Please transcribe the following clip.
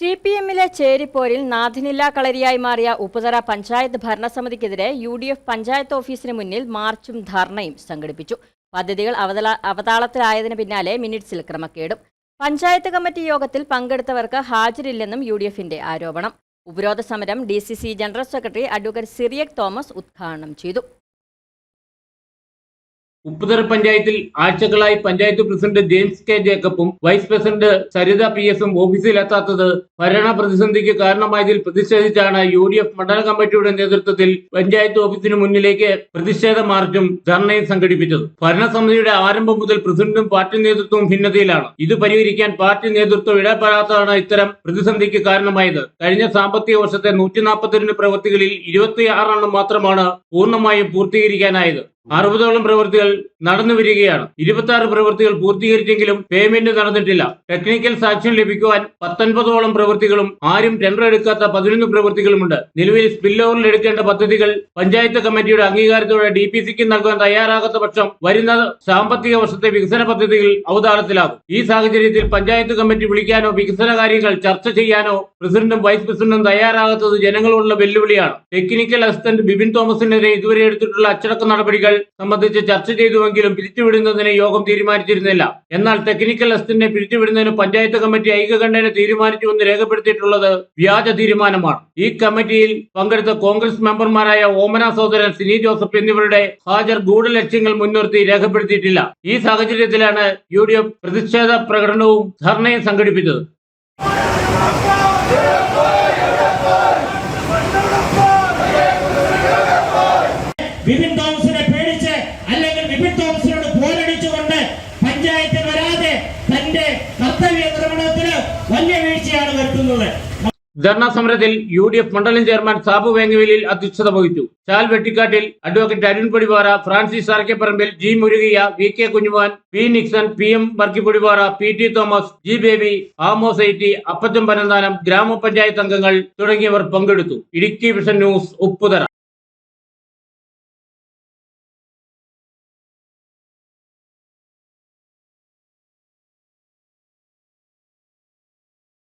C P എമ്മിലെ ചേരിപ്പോരിൽ നാഥനില്ലാ കളരിയായി മാറിയ ഉപ്പുതറ പഞ്ചായത്ത് ഭരണസമിതിക്കെതിരെ യു ഡി എഫ് പഞ്ചായത്ത് ഓഫീസിന് മുന്നിൽ മാർച്ചും ധർണയും സംഘടിപ്പിച്ചു. പദ്ധതികൾ അവതള അവതാളത്തിലായതിനു പിന്നാലെ മിനിറ്റ്സിൽ ക്രമക്കേടും. പഞ്ചായത്ത് കമ്മിറ്റി യോഗത്തിൽ പങ്കെടുത്തവർക്ക് ഹാജരില്ലെന്നും യു ഡി എഫിന്റെ ആരോപണം. ഉപരോധ സമരം D C C general secretary advocate Cyriac Thomas ഉദ്ഘാടനം ചെയ്തു. ഉപ്പുതറ പഞ്ചായത്തിൽ ആഴ്ചകളായി പഞ്ചായത്ത് പ്രസിഡന്റ് ജെയിംസ് കെ ജേക്കബും വൈസ് പ്രസിഡന്റ് സരിത പി എസും ഓഫീസിലെത്താത്തത് ഭരണ പ്രതിസന്ധിക്ക് കാരണമായതിൽ പ്രതിഷേധിച്ചാണ് യു ഡി എഫ് മണ്ഡല കമ്മിറ്റിയുടെ നേതൃത്വത്തിൽ പഞ്ചായത്ത് ഓഫീസിന് മുന്നിലേക്ക് പ്രതിഷേധ മാർച്ചും ധർണയും സംഘടിപ്പിച്ചത്. ഭരണസമിതിയുടെ ആരംഭം മുതൽ പ്രസിഡന്റും പാർട്ടി നേതൃത്വവും ഭിന്നതയിലാണ്. ഇത് പരിഹരിക്കാൻ പാർട്ടി നേതൃത്വം ഇടപെടാത്തതാണ് ഇത്തരം പ്രതിസന്ധിക്ക് കാരണമായത്. കഴിഞ്ഞ സാമ്പത്തിക വർഷത്തെ നൂറ്റി നാൽപ്പത്തിരണ്ട് പ്രവൃത്തികളിൽ ഇരുപത്തിയാറെണ്ണം മാത്രമാണ് പൂർണമായും പൂർത്തീകരിക്കാനായത്. അറുപതോളം പ്രവൃത്തികൾ നടന്നു വരികയാണ്. ഇരുപത്തി ആറ് പ്രവൃത്തികൾ പൂർത്തീകരിച്ചെങ്കിലും പേയ്മെന്റ് നടന്നിട്ടില്ല. ടെക്നിക്കൽ സാക്ഷ്യം ലഭിക്കുവാൻ പത്തൊൻപതോളം പ്രവൃത്തികളും ആരും ടെൻഡർ എടുക്കാത്ത പതിനൊന്ന് പ്രവൃത്തികളുമുണ്ട്. നിലവിൽ സ്പിൽ ഓവറിൽ എടുക്കേണ്ട പദ്ധതികൾ പഞ്ചായത്ത് കമ്മിറ്റിയുടെ അംഗീകാരത്തോടെ ഡി പി സിക്ക് നൽകാൻ തയ്യാറാകാത്ത പക്ഷം വരുന്ന സാമ്പത്തിക വർഷത്തെ വികസന പദ്ധതികൾ അവതാളത്തിലാകും. ഈ സാഹചര്യത്തിൽ പഞ്ചായത്ത് കമ്മിറ്റി വിളിക്കാനോ വികസന കാര്യങ്ങൾ ചർച്ച ചെയ്യാനോ പ്രസിഡന്റും വൈസ് പ്രസിഡന്റും തയ്യാറാകാത്തത് ജനങ്ങളോടുള്ള വെല്ലുവിളിയാണ്. ടെക്നിക്കൽ അസിസ്റ്റന്റ് ബിബിൻ തോമസിനെതിരെ ഇതുവരെ എടുത്തിട്ടുള്ള അച്ചടക്ക നടപടികൾ സംബന്ധിച്ച് ചർച്ച ചെയ്തുവെങ്കിലും പിരിച്ചുവിടുന്നതിന് യോഗം തീരുമാനിച്ചിരുന്നില്ല. എന്നാൽ ടെക്നിക്കൽ അസിസ്റ്റന്റിനെ പിരിച്ചുവിടുന്നതിന് പഞ്ചായത്ത് കമ്മിറ്റി ഐക്യകണ്ഠേന തീരുമാനിച്ചുവെന്ന് രേഖപ്പെടുത്തിയിട്ടുള്ളത് വ്യാജ തീരുമാനമാണ്. ഈ കമ്മിറ്റിയിൽ പങ്കെടുത്ത കോൺഗ്രസ് മെമ്പർമാരായ ഓമന സഹോദരൻ സിനി ജോസഫ് എന്നിവരുടെ ഹാജർ ഗൂഢലക്ഷ്യങ്ങൾ മുൻനിർത്തി രേഖപ്പെടുത്തിയിട്ടില്ല. ഈ സാഹചര്യത്തിലാണ് യു പ്രതിഷേധ പ്രകടനവും ധർണയും സംഘടിപ്പിച്ചത്. വിപിൻ തോമസിനോട് പോരടിച്ചുകൊണ്ട് പഞ്ചായത്തിൽ വരാതെ തന്റെ കർത്തവ്യ നിർവഹണത്തിന് വലിയ വീഴ്ചയാണ് വരുത്തുന്നത്. ധർണാ സമരത്തിൽ യു ഡി എഫ് മണ്ഡലം ചെയർമാൻ സാബു വേങ്ങവേലിൽ അധ്യക്ഷത വഹിച്ചു. ചാൽ Vettikattil advocate Arun Podipara Francis Arakkaparambil G Murugaiah V K Kunjuman P Nixon P M Varkipodipara P T Thomas G Baby Amos I T Appacham Pananthanam ഗ്രാമപഞ്ചായത്ത് അംഗങ്ങൾ തുടങ്ങിയവർ പങ്കെടുത്തു. Idukki vision news Upputhara.